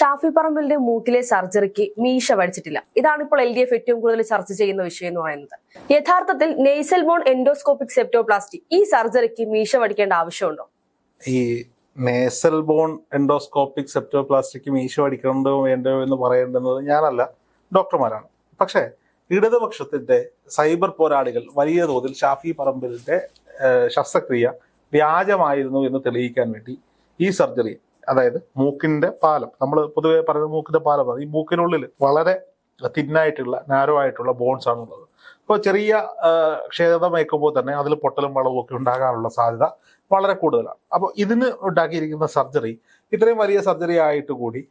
ഷാഫി പറമ്പിലിന്റെ മൂക്കിലെ സർജറിക്ക് മീശ വടിച്ചിട്ടില്ല. ഇതാണ് ഇപ്പോൾ എൽ ഡി എഫ് ഏറ്റവും കൂടുതൽ ചർച്ച ചെയ്യുന്ന വിഷയം എന്ന് പറയുന്നത്. യഥാർത്ഥത്തിൽ നെയ്സൽ ബോൺ എൻഡോസ്കോപ്പിക് സെപ്റ്റോപ്ലാസ്റ്റി ഈ സർജറിക്ക് മീശ വടിക്കേണ്ട ആവശ്യമുണ്ടോ? ഈ നേസൽ ബോൺ എൻഡോസ്കോപ്പിക് സെപ്റ്റോപ്ലാസ്റ്റിക് മീശ വടിക്കേണ്ടോ വേണ്ടോ എന്ന് പറയേണ്ടുന്നത് ഞാനല്ല ഡോക്ടർമാരാണ്. പക്ഷേ ഇടതുപക്ഷത്തിന്റെ സൈബർ പോരാളികൾ വലിയ തോതിൽ ഷാഫി പറമ്പിലിന്റെ ശസ്ത്രക്രിയ വ്യാജമായിരുന്നു എന്ന് തെളിയിക്കാൻ വേണ്ടി ഈ സർജറി അതായത് മൂക്കിന്റെ പാലം നമ്മൾ പൊതുവെ പറയുന്നത് മൂക്കിന്റെ പാലം. ഈ മൂക്കിനുള്ളിൽ വളരെ തിന്നായിട്ടുള്ള നാരോ ആയിട്ടുള്ള ബോൺസ് ആണുള്ളത് അപ്പോൾ ചെറിയ ക്ഷേത്രം വയ്ക്കുമ്പോൾ തന്നെ അതിൽ പൊട്ടലും വളവും ഒക്കെ ഉണ്ടാകാനുള്ള സാധ്യത വളരെ കൂടുതലാണ് അപ്പോൾ ഇതിന് ഉണ്ടാക്കിയിരിക്കുന്ന സർജറി ഇത്രയും വലിയ സർജറി ആയിട്ട് കൂടി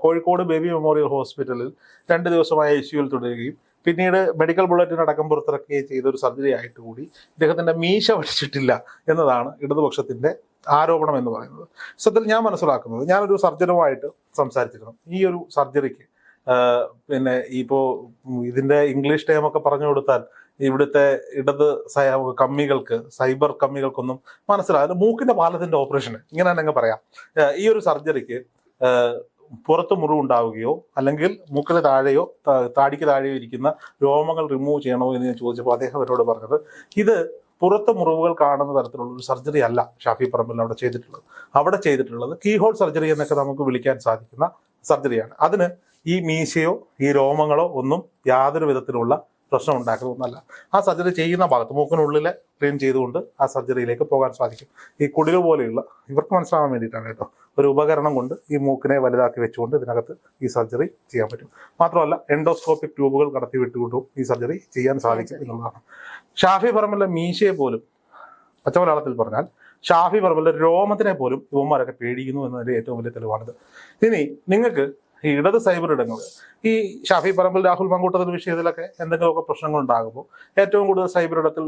കോഴിക്കോട് ബേബി മെമ്മോറിയൽ ഹോസ്പിറ്റലിൽ രണ്ട് ദിവസമായി ഐ സിയുയിൽ തുടരുകയും പിന്നീട് മെഡിക്കൽ ബുള്ളറ്റിൻ അടക്കം പുറത്തിറക്കുകയും ചെയ്ത ഒരു സർജറി ആയിട്ട് കൂടി ഇദ്ദേഹത്തിന്റെ മീശ പഠിച്ചിട്ടില്ല എന്നതാണ് ഇടതുപക്ഷത്തിന്റെ ആരോപണം എന്ന് പറയുന്നത്. സത്യത്തിൽ ഞാൻ മനസ്സിലാക്കുന്നത് ഞാനൊരു സർജനുമായിട്ട് സംസാരിച്ചിരുന്നു. ഈ ഒരു സർജറിക്ക് പിന്നെ ഇപ്പോ ഇതിന്റെ ഇംഗ്ലീഷ് ടൈം ഒക്കെ പറഞ്ഞു കൊടുത്താൽ ഇവിടുത്തെ ഇടത് കമ്മികൾക്ക് സൈബർ കമ്മികൾക്കൊന്നും മനസ്സിലാവില്ല. മൂക്കിന്റെ പാലത്തിന്റെ ഓപ്പറേഷൻ ഇങ്ങനെ തന്നെ പറയാം. ഈ ഒരു സർജറിക്ക് പുറത്ത് മുറിവുണ്ടാവുകയോ അല്ലെങ്കിൽ മൂക്കിന് താഴെയോ താടിക്ക് താഴെയോ ഇരിക്കുന്ന രോമങ്ങൾ റിമൂവ് ചെയ്യണോ എന്ന് ഞാൻ ചോദിച്ചപ്പോൾ അദ്ദേഹം അവരോട് പറഞ്ഞത് ഇത് പുറത്ത് മുറിവുകൾ കാണുന്ന തരത്തിലുള്ള ഒരു സർജറി അല്ല ഷാഫി പറമ്പിൽ അവിടെ ചെയ്തിട്ടുള്ളത്. അവിടെ ചെയ്തിട്ടുള്ളത് കീഹോൾ സർജറി എന്നൊക്കെ നമുക്ക് വിളിക്കാൻ സാധിക്കുന്ന സർജറിയാണ് അതിന് ഈ മീശയോ ഈ രോമങ്ങളോ ഒന്നും യാതൊരു വിധത്തിലുള്ള പ്രശ്നം ഉണ്ടാക്കുന്നതൊന്നല്ല ആ സർജറി ചെയ്യുന്ന ഭാഗത്ത് മൂക്കിനുള്ളിലെ ക്ലീൻ ചെയ്തുകൊണ്ട് ആ സർജറിയിലേക്ക് പോകാൻ സാധിക്കും. ഈ കുടിൽ പോലെയുള്ള ഇവർക്ക് മനസ്സിലാവാൻ വേണ്ടിയിട്ടാണ് കേട്ടോ. ഒരു ഉപകരണം കൊണ്ട് ഈ മൂക്കിനെ വലുതാക്കി വെച്ചുകൊണ്ട് ഇതിനകത്ത് ഈ സർജറി ചെയ്യാൻ പറ്റും. മാത്രമല്ല എൻഡോസ്കോപ്പിക് ട്യൂബുകൾ കടത്തി വിട്ടുകൊണ്ടും ഈ സർജറി ചെയ്യാൻ സാധിക്കും എന്നുള്ളതാണ്. ഷാഫി പറമ്പിലെ മീശയെ പോലും പച്ചമലയാളത്തിൽ പറഞ്ഞാൽ ഷാഫി പറമ്പിലെ രോമത്തിനെ പോലും യുവന്മാരൊക്കെ പേടിക്കുന്നു എന്നതിന്റെ ഏറ്റവും വലിയ തെളിവാണിത്. ഇനി നിങ്ങൾക്ക് ഈ ഇടത് സൈബർ ഇടങ്ങൾ. ഈ ഷാഫി പറമ്പിൽ രാഹുൽ മങ്കൂട്ടത്തിൽ വിഷയത്തിലൊക്കെ എന്തെങ്കിലുമൊക്കെ പ്രശ്നങ്ങൾ ഉണ്ടാകുമ്പോൾ ഏറ്റവും കൂടുതൽ സൈബർ ഇടത്തിൽ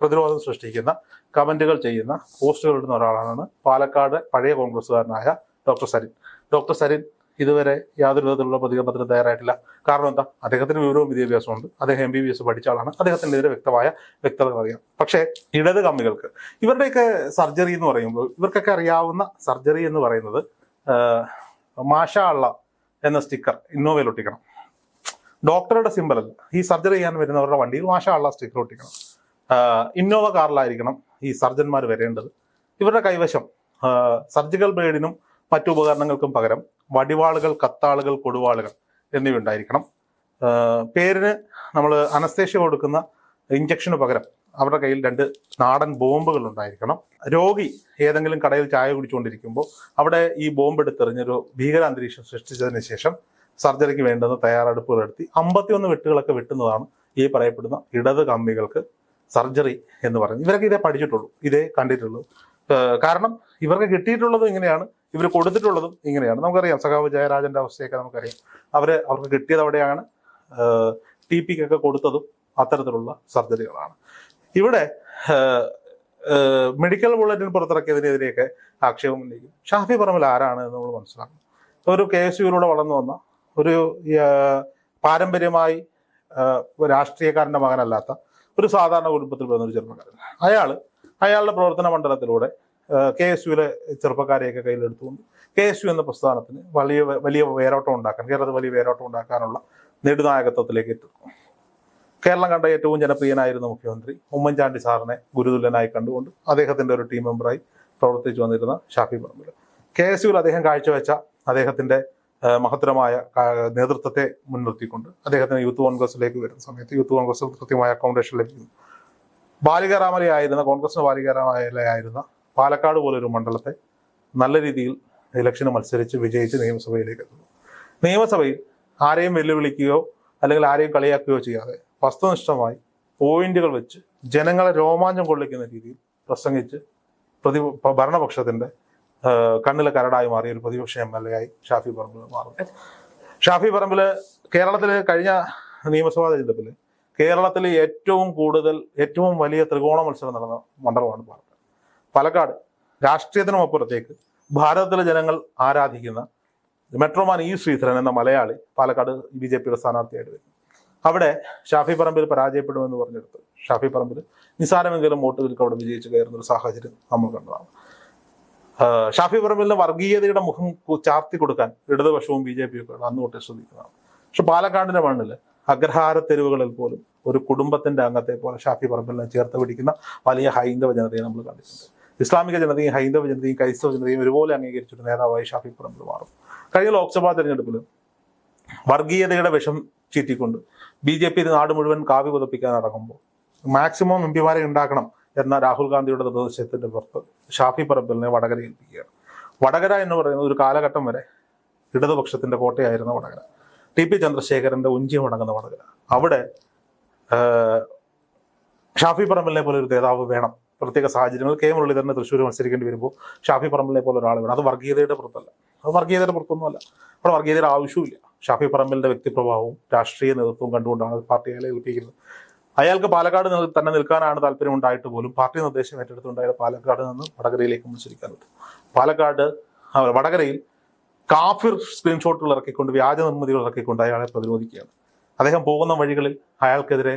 പ്രതിരോധം സൃഷ്ടിക്കുന്ന കമന്റുകൾ ചെയ്യുന്ന പോസ്റ്റുകൾ ഇടുന്ന ഒരാളാണ് പാലക്കാട് പഴയ കോൺഗ്രസ്സുകാരനായ ഡോക്ടർ സരിൻ. ഡോക്ടർ സരിൻ ഇതുവരെ യാതൊരു വിധത്തിലുള്ള പ്രതികരണത്തിന് തയ്യാറായിട്ടില്ല. കാരണം എന്താ? അദ്ദേഹത്തിന് വിവരവും വിദ്യാഭ്യാസമുണ്ട് അദ്ദേഹം എം ബി ബി എസ് പഠിച്ച ആളാണ്. അദ്ദേഹത്തിനെതിരെ വ്യക്തമായ വ്യക്തത അറിയാം. പക്ഷേ ഇടത് കമ്മികൾക്ക് ഇവരുടെയൊക്കെ സർജറി എന്ന് പറയുമ്പോൾ ഇവർക്കൊക്കെ അറിയാവുന്ന സർജറി എന്ന് പറയുന്നത് മാഷ അള്ള എന്ന സ്റ്റിക്കർ ഇന്നോവയിൽ ഒട്ടിക്കണം. ഡോക്ടറുടെ സിമ്പിൾ ഈ സർജറി ചെയ്യാൻ വരുന്നവരുടെ വണ്ടിയിൽ മാഷാള്ള സ്റ്റിക്കർ ഒട്ടിക്കണം. ഇന്നോവ കാറിലായിരിക്കണം ഈ സർജന്മാർ വരേണ്ടത്. ഇവരുടെ കൈവശം സർജിക്കൽ ബ്ലേഡിനും മറ്റു ഉപകരണങ്ങൾക്കും പകരം വടിവാളുകൾ കത്താളുകൾ കൊടുവാളുകൾ എന്നിവ ഉണ്ടായിരിക്കണം. പേരിന് നമ്മൾ അനസ്തേഷ്യ കൊടുക്കുന്ന ഇഞ്ചക്ഷന് പകരം അവരുടെ കയ്യിൽ രണ്ട് നാടൻ ബോംബുകൾ ഉണ്ടായിരിക്കണം രോഗി ഏതെങ്കിലും കടയിൽ ചായ കുടിച്ചുകൊണ്ടിരിക്കുമ്പോൾ അവിടെ ഈ ബോംബ് എടുത്തെറിഞ്ഞൊരു ഭീകരാന്തരീക്ഷം സൃഷ്ടിച്ചതിന് ശേഷം സർജറിക്ക് വേണ്ടുന്ന തയ്യാറെടുപ്പുകൾ നടത്തി അമ്പത്തിയൊന്ന് വെട്ടുകളൊക്കെ വെട്ടുന്നതാണ് ഈ പറയപ്പെടുന്ന ഇടത് കമ്മികൾക്ക് സർജറി എന്ന് പറയുന്നത് ഇവരൊക്കെ ഇതേ പഠിച്ചിട്ടുള്ളൂ ഇതേ കണ്ടിട്ടുള്ളൂ. കാരണം ഇവർക്ക് കിട്ടിയിട്ടുള്ളതും ഇങ്ങനെയാണ് ഇവർ കൊടുത്തിട്ടുള്ളതും ഇങ്ങനെയാണ്. നമുക്കറിയാം സഖാവ് ജയരാജന്റെ അവസ്ഥയൊക്കെ നമുക്കറിയാം. അവർ അവർക്ക് കിട്ടിയത് അവിടെയാണ്. ടി പിക്കൊക്കെ കൊടുത്തതും അത്തരത്തിലുള്ള സർജറികളാണ്. ഇവിടെ മെഡിക്കൽ ബുള്ളറ്റിൻ പുറത്തിറക്കിയതിനെതിരെയൊക്കെ ആക്ഷേപം ഉന്നയിക്കും. ഷാഫി പറമ്പിൽ ആരാണ് എന്ന് നമ്മൾ മനസ്സിലാക്കണം. ഒരു കെ എസ് യുയിലൂടെ വളർന്നു വന്ന ഒരു പാരമ്പര്യമായി രാഷ്ട്രീയക്കാരന്റെ മകനല്ലാത്ത ഒരു സാധാരണ കുടുംബത്തിൽ പിറന്ന ഒരു ചെറുപ്പക്കാരൻ. അയാൾ അയാളുടെ പ്രവർത്തന മണ്ഡലത്തിലൂടെ കെ എസ് യുവിലെ ചെറുപ്പക്കാരെയൊക്കെ കയ്യിലെടുത്തുകൊണ്ട് കെ എസ് യു എന്ന പ്രസ്ഥാനത്തിന് വലിയ വലിയ വേരോട്ടം ഉണ്ടാക്കാൻ കേരളത്തിൽ വലിയ വേരോട്ടം ഉണ്ടാക്കാനുള്ള നെടുനായകത്വത്തിലേക്ക് എത്തുന്നു. കേരളം കണ്ട ഏറ്റവും ജനപ്രിയനായിരുന്ന മുഖ്യമന്ത്രി. ഉമ്മൻചാണ്ടി സാറിനെ ഗുരുതുല്യനായി കണ്ടുകൊണ്ട് അദ്ദേഹത്തിന്റെ ഒരു ടീം മെമ്പറായി പ്രവർത്തിച്ചു വന്നിരുന്ന ഷാഫി പറമ്പിൽ കെ എസ് യുവിൽ അദ്ദേഹം കാഴ്ചവെച്ച അദ്ദേഹത്തിന്റെ മഹത്തരമായ നേതൃത്വത്തെ മുൻനിർത്തിക്കൊണ്ട് അദ്ദേഹത്തിന് യൂത്ത് കോൺഗ്രസിലേക്ക് വരുന്ന സമയത്ത് യൂത്ത് കോൺഗ്രസ് കൃത്യമായ അക്കോമഡേഷൻ ലഭിക്കുന്നു. ബാലികാരാമലയായിരുന്ന കോൺഗ്രസിന് ബാലികാരാമലയായിരുന്ന പാലക്കാട് പോലൊരു മണ്ഡലത്തെ നല്ല രീതിയിൽ ഇലക്ഷന് മത്സരിച്ച് വിജയിച്ച് നിയമസഭയിലേക്ക് എത്തുന്നു. നിയമസഭയിൽ ആരെയും വെല്ലുവിളിക്കുകയോ അല്ലെങ്കിൽ ആരെയും കളിയാക്കുകയോ ചെയ്യാതെ വസ്തുനിഷ്ഠമായി പോയിന്റുകൾ വെച്ച് ജനങ്ങളെ രോമാഞ്ചം കൊള്ളിക്കുന്ന രീതിയിൽ പ്രസംഗിച്ച് പ്രതി ഭരണപക്ഷത്തിന്റെ കണ്ണിലെ കരടായി മാറിയ ഒരു പ്രതിപക്ഷ എം എൽ എ ആയി ഷാഫി പറമ്പിൽ മാറുന്നു ഷാഫി പറമ്പിൽ കേരളത്തിലെ കഴിഞ്ഞ നിയമസഭാ തെരഞ്ഞെടുപ്പിൽ കേരളത്തിൽ ഏറ്റവും കൂടുതൽ ഏറ്റവും വലിയ ത്രികോണ മത്സരം നടന്ന മണ്ഡലമാണ് പാലക്കാട് പാലക്കാട് രാഷ്ട്രീയത്തിനും അപ്പുറത്തേക്ക് ഭാരതത്തിലെ ജനങ്ങൾ ആരാധിക്കുന്ന മെട്രോമാൻ ഇ ശ്രീധരൻ എന്ന മലയാളി പാലക്കാട് ബി ജെ പിയുടെ സ്ഥാനാർത്ഥിയായിട്ട് വരുന്നു. അവിടെ ഷാഫി പറമ്പിൽ പരാജയപ്പെടുമെന്ന് പറഞ്ഞെടുത്ത്. ഷാഫി പറമ്പിൽ നിസാരമെങ്കിലും വോട്ടുകൾക്ക് അവിടെ വിജയിച്ചു കയറുന്ന ഒരു സാഹചര്യം നമ്മൾ കണ്ടതാണ്. ഷാഫി പറമ്പിലിന് വർഗീയതയുടെ മുഖം ചാർത്തി കൊടുക്കാൻ ഇടതുപക്ഷവും ബി ജെ പി ഒക്കെ അന്ന് തൊട്ടേ ശ്രദ്ധിക്കുന്നതാണ് പക്ഷെ പാലക്കാടിന്റെ മണ്ണിൽ അഗ്രഹാര തെരുവുകളിൽ പോലും ഒരു കുടുംബത്തിന്റെ അംഗത്തെ പോലെ ഷാഫി പറമ്പിലിനെ ചേർത്ത് പിടിക്കുന്ന വലിയ ഹൈന്ദവ ജനതയെ നമ്മൾ കണ്ടിട്ടുണ്ട്. ഇസ്ലാമിക ജനതയും ഹൈന്ദവ ജനതയും ക്രൈസ്തവ ജനതയും ഒരുപോലെ അംഗീകരിച്ചിട്ട് നേതാവായി ഷാഫി പറമ്പിൽ മാറും. കഴിഞ്ഞ ലോക്സഭാ തെരഞ്ഞെടുപ്പിൽ വർഗീയതയുടെ വിഷം ചീറ്റിക്കൊണ്ട് ബി ജെ പി നാട് മുഴുവൻ കാവ്യ പുതപ്പിക്കാൻ നടക്കുമ്പോൾ മാക്സിമം എം പിമാരെ ഉണ്ടാക്കണം എന്ന രാഹുൽ ഗാന്ധിയുടെ നിർദ്ദേശത്തിന്റെ പുറത്ത് ഷാഫി പറമ്പലിനെ വടകര ഏൽപ്പിക്കുകയാണ്. വടകര എന്ന് പറയുന്നത് ഒരു കാലഘട്ടം വരെ ഇടതുപക്ഷത്തിന്റെ കോട്ടയായിരുന്ന വടകര. ടി പി ചന്ദ്രശേഖരന്റെ ഉഞ്ചിയം അടങ്ങുന്ന വടകര. അവിടെ ഷാഫി പറമ്പലിനെ പോലെ ഒരു നേതാവ് വേണം. പ്രത്യേക സാഹചര്യങ്ങൾ കെ മുരളീധരന് തൃശ്ശൂർ മത്സരിക്കേണ്ടി വരുമ്പോൾ ഷാഫി പറമ്പലിനെ പോലെ ഒരാൾ വേണം. അത് വർഗീയതയുടെ പുറത്തല്ല. അത് വർഗീയതയുടെ പുറത്തൊന്നുമല്ല. അവിടെ വർഗീയതയുടെ ആവശ്യമില്ല ഷാഫി പറമ്പലിന്റെ വ്യക്തിപ്രഭാവവും രാഷ്ട്രീയ നേതൃത്വവും കണ്ടുകൊണ്ടാണ് പാർട്ടി അയാളെ ഏൽപ്പിക്കുന്നത്. അയാൾക്ക് പാലക്കാട് തന്നെ നിൽക്കാനാണ് താല്പര്യം ഉണ്ടായിട്ട് പോലും പാർട്ടി നിർദ്ദേശം ഏറ്റെടുത്തുണ്ടായ പാലക്കാട് നിന്ന് വടകരയിലേക്ക് മത്സരിക്കാനുണ്ട് പാലക്കാട് വടകരയിൽ കാഫിർ സ്ക്രീൻഷോട്ടുകൾ ഇറക്കിക്കൊണ്ട് വ്യാജ നിർമ്മിതികൾ ഇറക്കിക്കൊണ്ട് അയാളെ പ്രതിരോധിക്കുകയാണ്. അദ്ദേഹം പോകുന്ന വഴികളിൽ അയാൾക്കെതിരെ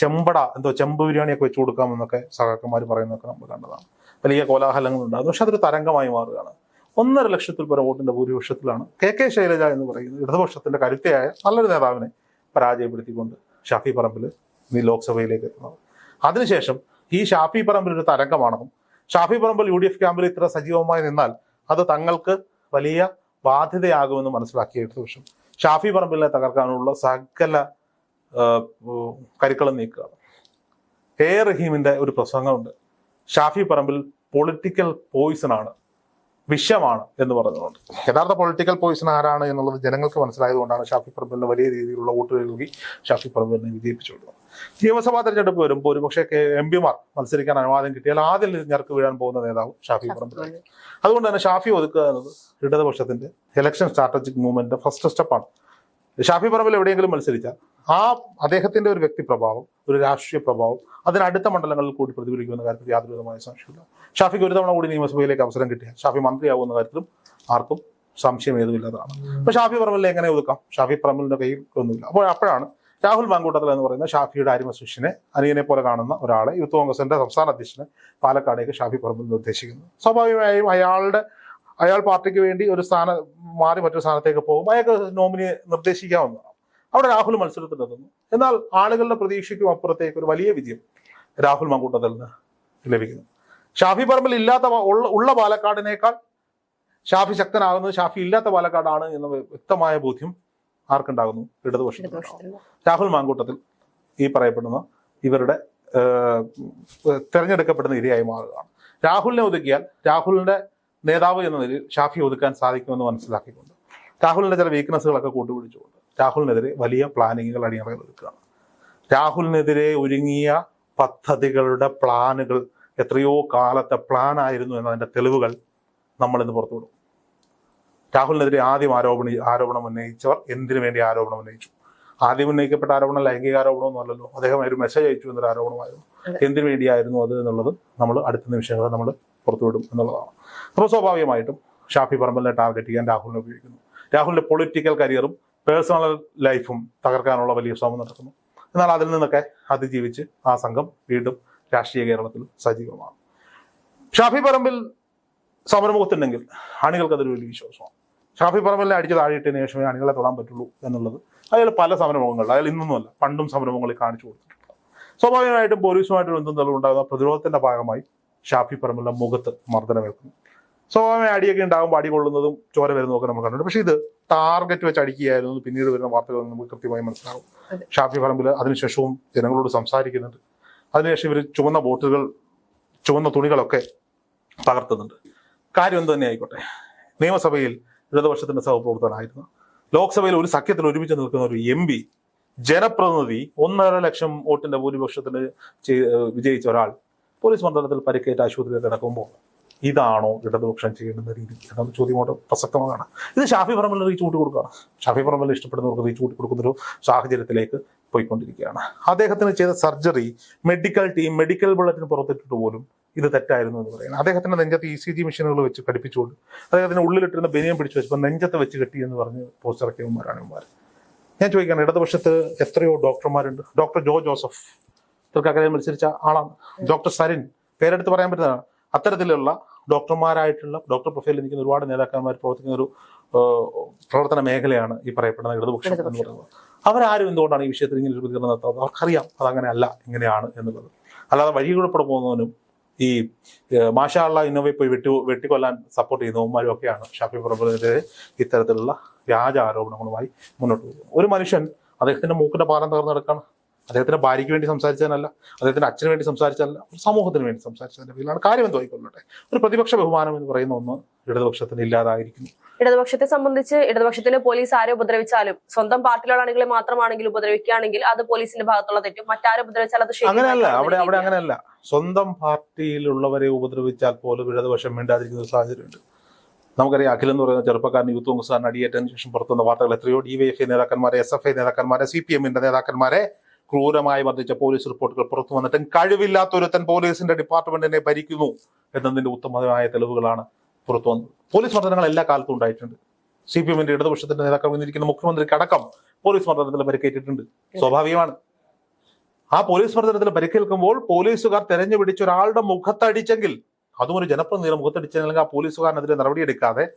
ചെമ്പട എന്തോ ചെമ്പ് ബിരിയാണിയൊക്കെ വെച്ചു കൊടുക്കാമെന്നൊക്കെ സഹാക്കന്മാർ പറയുന്നതൊക്കെ നമ്മൾ കണ്ടതാണ്. വലിയ കോലാഹലങ്ങളുണ്ടാകും പക്ഷെ അതൊരു തരംഗമായി മാറുകയാണ്. ഒന്നര ലക്ഷത്തിൽ പരം വോട്ടിന്റെ ഭൂരിപക്ഷത്തിലാണ് കെ കെ ശൈലജ എന്ന് പറയുന്നത് ഇടതുപക്ഷത്തിന്റെ കരുത്തയായ നല്ലൊരു നേതാവിനെ പരാജയപ്പെടുത്തിക്കൊണ്ട് ഷാഫി പറമ്പിൽ ഈ ലോക്സഭയിലേക്ക് എത്തുന്നത്. അതിനുശേഷം ഈ ഷാഫി പറമ്പിൽ ഒരു തരംഗമാണെന്നും Shafi Parambil U D F ക്യാമ്പിൽ ഇത്ര സജീവമായി നിന്നാൽ അത് തങ്ങൾക്ക് വലിയ ബാധ്യതയാകുമെന്ന് മനസ്സിലാക്കിയ ഇടതുപക്ഷം ഷാഫി പറമ്പിലിനെ തകർക്കാനുള്ള സകല കരുക്കളും നീക്കുകയാണ്. എ റഹീമിന്റെ ഒരു പ്രസംഗമുണ്ട്. ഷാഫി പറമ്പിൽ പൊളിറ്റിക്കൽ പോയിസൺ ആണ് വിഷമാണ് എന്ന് പറഞ്ഞുകൊണ്ട്. യഥാർത്ഥ പൊളിറ്റിക്കൽ പോയിസൺ ആരാണ് എന്നുള്ളത് ജനങ്ങൾക്ക് മനസ്സിലായതുകൊണ്ടാണ് ഷാഫി പറമ്പിലിന് വലിയ രീതിയിലുള്ള വോട്ടുകൾ നൽകി ഷാഫി പറമ്പിലിനെ വിജയിപ്പിച്ചുകൊടുക്കുന്നത് നിയമസഭാ തെരഞ്ഞെടുപ്പ് വരുമ്പോൾ ഒരുപക്ഷെ എം പിമാർ മത്സരിക്കാൻ അനുവാദം കിട്ടിയാൽ ആദ്യം ഞെർക്ക് വീഴാൻ പോകുന്ന നേതാവ് ഷാഫി പറമ്പിൽ അതുകൊണ്ട് തന്നെ ഷാഫി ഒതുക്കുക എന്നത് ഇടതുപക്ഷത്തിന്റെ ഇലക്ഷൻ സ്ട്രാറ്റജിക് മൂവ്മെന്റിന്റെ ഫസ്റ്റ് സ്റ്റെപ്പാണ് ഷാഫി പറമ്പിൽ എവിടെയെങ്കിലും മത്സരിച്ചാൽ ആ അദ്ദേഹത്തിന്റെ ഒരു വ്യക്തി പ്രഭാവം ഒരു രാഷ്ട്രീയ പ്രഭാവം അതിനടുത്ത മണ്ഡലങ്ങളിൽ കൂടി പ്രതിഫലിക്കുമെന്ന കാര്യത്തിൽ യാതൊരു വിധമായ സംശയമില്ല ഷാഫിക്ക് ഒരു തവണ കൂടി നിയമസഭയിലേക്ക് അവസരം കിട്ടിയാൽ ഷാഫി മന്ത്രിയാവുന്ന കാര്യത്തിലും ആർക്കും സംശയം ഏതുമില്ലാതാണ് അപ്പൊ ഷാഫി പറമ്പിലിനെ എങ്ങനെ ഒതുക്കാം? ഷാഫി പറമ്പിലിന്റെ കയ്യിൽ ഒന്നുമില്ല. അപ്പോൾ അപ്പോഴാണ് രാഹുൽ മാങ്കൂട്ടത്തിൽ എന്ന് പറയുന്ന ഷാഫിയുടെ അരിമ ശിഷ്യനെ അനിയനെ പോലെ കാണുന്ന ഒരാളെ യൂത്ത് കോൺഗ്രസിന്റെ സംസ്ഥാന അധ്യക്ഷനെ പാലക്കാടേക്ക് ഷാഫി പറമ്പിൽ ഉദ്ദേശിക്കുന്നു സ്വാഭാവികമായും അയാളുടെ അയാൾ പാർട്ടിക്ക് വേണ്ടി ഒരു സ്ഥാനം മാറി മറ്റൊരു സ്ഥാനത്തേക്ക് പോകും. അയാൾക്ക് നോമിനിയെ നിർദ്ദേശിക്കാവുന്നതാണ്. അവിടെ രാഹുൽ മത്സരത്തിനെത്തുന്നു എന്നാൽ ആളുകളുടെ പ്രതീക്ഷയ്ക്കും അപ്പുറത്തേക്ക് ഒരു വലിയ വിജയം രാഹുൽ മങ്കൂട്ടത്തിൽ നിന്ന് ലഭിക്കുന്നു. ഷാഫി പറമ്പിൽ ഇല്ലാത്ത ഉള്ള- പാലക്കാടിനേക്കാൾ ഷാഫി ശക്തനാകുന്നത് ഷാഫി ഇല്ലാത്ത പാലക്കാടാണ് എന്ന വ്യക്തമായ ബോധ്യം ആർക്കുണ്ടാകുന്നു? ഇടതുപക്ഷത്തിന്. രാഹുൽ മാങ്കൂട്ടത്തിൽ ഈ പറയപ്പെടുന്ന ഇവരുടെ തെരഞ്ഞെടുക്കപ്പെടുന്ന ഇരയായി മാറുകയാണ്. രാഹുലിനെ ഒതുക്കിയാൽ രാഹുലിന്റെ നേതാവ് എന്ന നിലയിൽ ഷാഫി ഒതുക്കാൻ സാധിക്കുമെന്ന് മനസ്സിലാക്കിക്കൊണ്ട് രാഹുലിന്റെ ചില വീക്ക്നസ്സുകളൊക്കെ കൂട്ടുപിടിച്ചുകൊണ്ട് രാഹുലിനെതിരെ വലിയ പ്ലാനിങ്ങുകൾ അടിയറകൾ എടുക്കുകയാണ്. രാഹുലിനെതിരെ ഒരുങ്ങിയ പദ്ധതികളുടെ പ്ലാനുകൾ എത്രയോ കാലത്തെ പ്ലാനായിരുന്നു എന്നതിന്റെ തെളിവുകൾ നമ്മൾ ഇന്ന് പുറത്തുവിടും. രാഹുലിനെതിരെ ആദ്യം ആരോപണ ആരോപണം ഉന്നയിച്ചവർ എന്തിനു വേണ്ടി ആരോപണം ഉന്നയിച്ചു? ആദ്യം ഉന്നയിക്കപ്പെട്ട ആരോപണം ലൈംഗിക ആരോപണമൊന്നും അല്ലല്ലോ. അദ്ദേഹം ഒരു മെസ്സേജ് അയച്ചു എന്നൊരു ആരോപണമായിരുന്നു. എന്തിനു വേണ്ടിയായിരുന്നു അത് എന്നുള്ളത് നമ്മൾ അടുത്ത നിമിഷങ്ങളിൽ നമ്മൾ പുറത്തുവിടും എന്നുള്ളതാണ്. അപ്പോൾ സ്വാഭാവികമായിട്ടും ഷാഫി പറമ്പലിനെ ടാർഗറ്റ് ചെയ്യാൻ രാഹുലിനെ ഉപയോഗിക്കുന്നു. രാഹുലിന്റെ പൊളിറ്റിക്കൽ കരിയറും പേഴ്സണൽ ലൈഫും തകർക്കാനുള്ള വലിയ ശ്രമം നടക്കുന്നു. എന്നാൽ അതിൽ നിന്നൊക്കെ അതിജീവിച്ച് ആ സംഘം വീണ്ടും രാഷ്ട്രീയ കേരളത്തിൽ സജീവമാണ്. ഷാഫി പറമ്പിൽ സമരമുഖത്തുണ്ടെങ്കിൽ അണികൾക്ക് അതൊരു വലിയ വിശ്വാസമാണ്. ഷാഫി പറമ്പലിനെ അടിച്ച് താഴെയിട്ടതിന് ശേഷമേ അണികളെ തൊടാൻ പറ്റുള്ളൂ എന്നുള്ളത് അയാൾ പല സമരമുഖങ്ങളിൽ അയാൾ ഇന്നൊന്നുമല്ല പണ്ടും സമരമുഖങ്ങളിൽ കാണിച്ചു കൊടുത്തിട്ടുണ്ട്. സ്വാഭാവികമായിട്ടും പോലീസുമായിട്ട് ബന്ധം ഉണ്ടാകുന്ന പ്രതിരോധത്തിന്റെ ഭാഗമായി ഷാഫി പറമ്പിലെ മുഖത്ത് മർദ്ദനമേൽക്കുന്നു. സ്വാഭാവികമായി അടിയൊക്കെ ഉണ്ടാകുമ്പോൾ അടി കൊള്ളുന്നതും ചോര വരുന്നതൊക്കെ നമ്മൾ കണ്ടിട്ടുണ്ട്. പക്ഷേ ഇത് ടാർഗറ്റ് വെച്ച് അടിക്കുകയായിരുന്നു പിന്നീട് വരുന്ന വാർത്തകൾ നമുക്ക് കൃത്യമായി മനസ്സിലാവും. ഷാഫി പറമ്പിൽ അതിനുശേഷവും ജനങ്ങളോട് സംസാരിക്കുന്നുണ്ട്. അതിനുശേഷം ഇവർ ചുവന്ന ബോട്ടുകൾ ചുവന്ന തുണികളൊക്കെ തകർത്തുന്നുണ്ട്. കാര്യം എന്ത് തന്നെ ആയിക്കോട്ടെ നിയമസഭയിൽ ഇടതുപക്ഷത്തിന്റെ സഹപ്രവർത്തകനായിരുന്നു ലോക്സഭയിൽ ഒരു സഖ്യത്തിൽ ഒരുമിച്ച് നിൽക്കുന്ന ഒരു എം പി ജനപ്രതിനിധി ഒന്നര ലക്ഷം വോട്ടിന്റെ ഭൂരിപക്ഷത്തിന് വിജയിച്ച ഒരാൾ പോലീസ് മണ്ഡലത്തിൽ പരിക്കേറ്റ് ആശുപത്രിയിൽ കിടക്കുമ്പോൾ ഇതാണോ ഇടതുപക്ഷം ചെയ്യേണ്ടുന്ന രീതി? എന്ന ചോദ്യമോട് പ്രസക്തമാണ്. ഇത് ഷാഫി പറമ്പിൽ റീച്ച് കൂട്ടി കൊടുക്കുകയാണ്. ഷാഫി പറമ്പിൽ ഇഷ്ടപ്പെടുന്നവർക്ക് റീച്ച് കൂട്ടി കൊടുക്കുന്ന ഒരു സാഹചര്യത്തിലേക്ക് പോയിക്കൊണ്ടിരിക്കുകയാണ്. അദ്ദേഹത്തിന് ചെയ്ത surgery medical team medical bulletin പുറത്തിട്ടിട്ട് പോലും ഇത് തെറ്റായിരുന്നു എന്ന് പറയുന്നത്. അദ്ദേഹത്തിന്റെ നെഞ്ചത്ത് ഇ സി ജി മെഷീനുകൾ വെച്ച് ഘടിപ്പിച്ചുകൊണ്ട് അദ്ദേഹത്തിന്റെ ഉള്ളിലിട്ടിരുന്ന ബനിയം പിടിച്ചു വെച്ചപ്പോൾ നെഞ്ചത്ത് വെച്ച് കെട്ടി എന്ന് പറഞ്ഞ് പോസ്റ്റർ ഇറക്കിയവന്മാരാണ് ഇവന്മാർ ഞാൻ ചോദിക്കുകയാണ് ഇടതുപക്ഷത്ത് എത്രയോ ഡോക്ടർമാരുണ്ട്? ഡോക്ടർ ജോ ജോസഫ്. തൃക്കാക്കരയിൽ മത്സരിച്ച ആളാണ്. ഡോക്ടർ സരിൻ. പേരെടുത്ത് പറയാൻ പറ്റുന്നതാണ്. അത്തരത്തിലുള്ള ഡോക്ടർമാരായിട്ടുള്ള ഡോക്ടർ പ്രൊഫൈലിൽ നിൽക്കുന്ന ഒരുപാട് നേതാക്കന്മാർ പ്രവർത്തിക്കുന്ന ഒരു പ്രവർത്തന മേഖലയാണ് ഈ പറയപ്പെടുന്ന ഇടതുപക്ഷം എന്ന്. പറയുന്നത്. അവരാരും എന്തുകൊണ്ടാണ് ഈ വിഷയത്തിൽ ഇങ്ങനെ ഒരു പ്രതികരണം നടത്താത്തത്? അവർക്കറിയാം അതങ്ങനെ അല്ല ഇങ്ങനെയാണ് എന്നുള്ളത്. അല്ലാതെ വഴികൂടപ്പെടെ പോകുന്നവനും ഈ മാഷാള്ള ഇന്നോവയെ പോയി വെട്ടി വെട്ടിക്കൊല്ലാൻ സപ്പോർട്ട് ചെയ്യുന്നവന്മാരും ഒക്കെയാണ് ഷാഫി പ്രഭുവിനെതിരെ ഇത്തരത്തിലുള്ള വ്യാജ ആരോപണങ്ങളുമായി മുന്നോട്ട് പോകുന്നത്. ഒരു മനുഷ്യൻ അദ്ദേഹത്തിന്റെ മൂക്കിന്റെ പാലം തകർന്നു കിടക്കാണ് അദ്ദേഹത്തിന്റെ ഭാര്യയ്ക്ക് വേണ്ടി സംസാരിച്ചതിനല്ല അദ്ദേഹത്തിന്റെ അച്ഛന് വേണ്ടി സംസാരിച്ചതല്ല ഒരു സമൂഹത്തിന് വേണ്ടി സംസാരിച്ചതിന്റെ പേരിലാണ് കാര്യം എന്തോ ആയിക്കൊള്ളട്ടെ? ഒരു പ്രതിപക്ഷ ബഹുമാനം എന്ന് പറയുന്ന ഒന്ന് ഇടതുപക്ഷത്തിന് ഇല്ലാതായിരിക്കുന്നു. ഇടതുപക്ഷത്തെ സംബന്ധിച്ച് ഇടതുപക്ഷത്തിന് പോലീസ് ആരെ ഉപദ്രവിച്ചാലും സ്വന്തം പാർട്ടിയിലുള്ള ആളുകളെ മാത്രമാണെങ്കിൽ ഉപദ്രവിക്കുകയാണെങ്കിൽ അത് പോലീസിന്റെ ഭാഗത്തുള്ള തെറ്റും മറ്റാരും ഉപദ്രവിച്ചാൽ അത് അങ്ങനെയല്ല അവിടെ അവിടെ. അങ്ങനെയല്ല. സ്വന്തം പാർട്ടിയിലുള്ളവരെ ഉപദ്രവിച്ചാൽ പോലും ഇടതുപക്ഷം മിണ്ടാതിരിക്കുന്ന ഒരു സാഹചര്യമുണ്ട്. നമുക്കറിയാം അഖിൽ എന്ന് പറയുന്ന ചെറുപ്പക്കാരൻ യൂത്ത് കോൺഗ്രസ് അടിയേറ്റതിന് ശേഷം പുറത്തുനിന്ന വാർത്തകൾ എത്രയോ ഡി വൈ എഫ് നേതാക്കന്മാരെ എസ് എഫ് ഐ നേതാക്കന്മാരെ സി പി എമ്മിന്റെ നേതാക്കന്മാരെ ക്രൂരമായി വർദ്ധിച്ച പോലീസ് റിപ്പോർട്ടുകൾ പുറത്തു വന്നിട്ടും കഴിവില്ലാത്ത ഒരുത്തൻ പോലീസിന്റെ ഡിപ്പാർട്ട്മെന്റിനെ ഭരിക്കുന്നു എന്നതിന്റെ ഉത്തമമായ തെളിവുകളാണ് പുറത്തു വന്നത്. പോലീസ് മർദ്ദനങ്ങൾ എല്ലാ കാലത്തും ഉണ്ടായിട്ടുണ്ട്. സി പി എമ്മിന്റെ ഇടതുപക്ഷത്തിന്റെ നേതാക്കൾ വന്നിരിക്കുന്ന. മുഖ്യമന്ത്രിക്ക് അടക്കം പോലീസ് മർദ്ദനത്തിൽ പരിക്കേറ്റിട്ടുണ്ട്. സ്വാഭാവികമാണ്. ആ പോലീസ് മർദ്ദനത്തിൽ പരിക്കേൽക്കുമ്പോൾ പോലീസുകാർ തെരഞ്ഞു പിടിച്ച ഒരാളുടെ മുഖത്തടിച്ചെങ്കിൽ അതും ഒരു ജനപ്രതിനിധിയുടെ മുഖത്തടിച്ചെങ്കിൽ ആ പോലീസുകാരനെതിരെ നടപടിയെടുക്കാതെ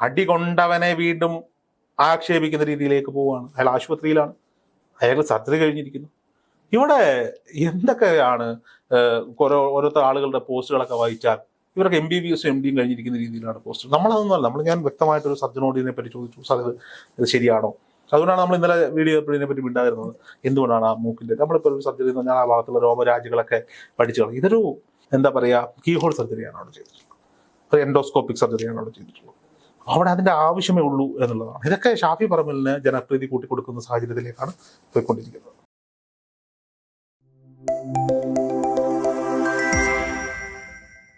അടി കൊണ്ടവനെ വീണ്ടും ആക്ഷേപിക്കുന്ന രീതിയിലേക്ക് പോവുകയാണ്. അയാൾ ആശുപത്രിയിലാണ്. അയാൾ സർജറി കഴിഞ്ഞിരിക്കുന്നു. ഇവിടെ എന്തൊക്കെയാണ് ഓരോ ഓരോരുത്തർ ആളുകളുടെ പോസ്റ്റുകളൊക്കെ വായിച്ചാൽ ഇവരൊക്കെ എം ബി ബി എസും എം ഡിയും കഴിഞ്ഞിരിക്കുന്ന രീതിയിലാണ് പോസ്റ്റ്. നമ്മളതൊന്നുമല്ല നമ്മൾ ഞാൻ വ്യക്തമായിട്ടൊരു സർജനോട് ഇതിനെ പറ്റി ചോദിച്ചു. സാർ ഇത് ശരിയാണോ? അതുകൊണ്ടാണ് നമ്മൾ ഇന്നലെ വീഡിയോ ഇതിനെ പറ്റി മിണ്ടായിരുന്നത് എന്തുകൊണ്ടാണ് ആ മൂക്കിന്റെ നമ്മളിപ്പോൾ ഒരു സർജറി എന്ന് പറഞ്ഞാൽ ആ ഭാഗത്തുള്ള രോമരാജികളൊക്കെ പഠിച്ചു കളഞ്ഞു. ഇതൊരു എന്താ പറയുക കീഹോൾ സർജറിയാണ് അവിടെ ചെയ്തിട്ടുള്ളത്. എൻഡോസ്കോപ്പിക് സർജറിയാണ് അവിടെ ചെയ്തിട്ടുള്ളത്. അവിടെ അതിന്റെ ആവശ്യമേ ഉള്ളൂ എന്നുള്ളതാണ്. ഇതൊക്കെ ഷാഫി പറമ്പലിന് ജനപ്രീതി കൂട്ടിക്കൊടുക്കുന്ന സാഹചര്യത്തിലേക്കാണ് പോയിക്കൊണ്ടിരിക്കുന്നത്.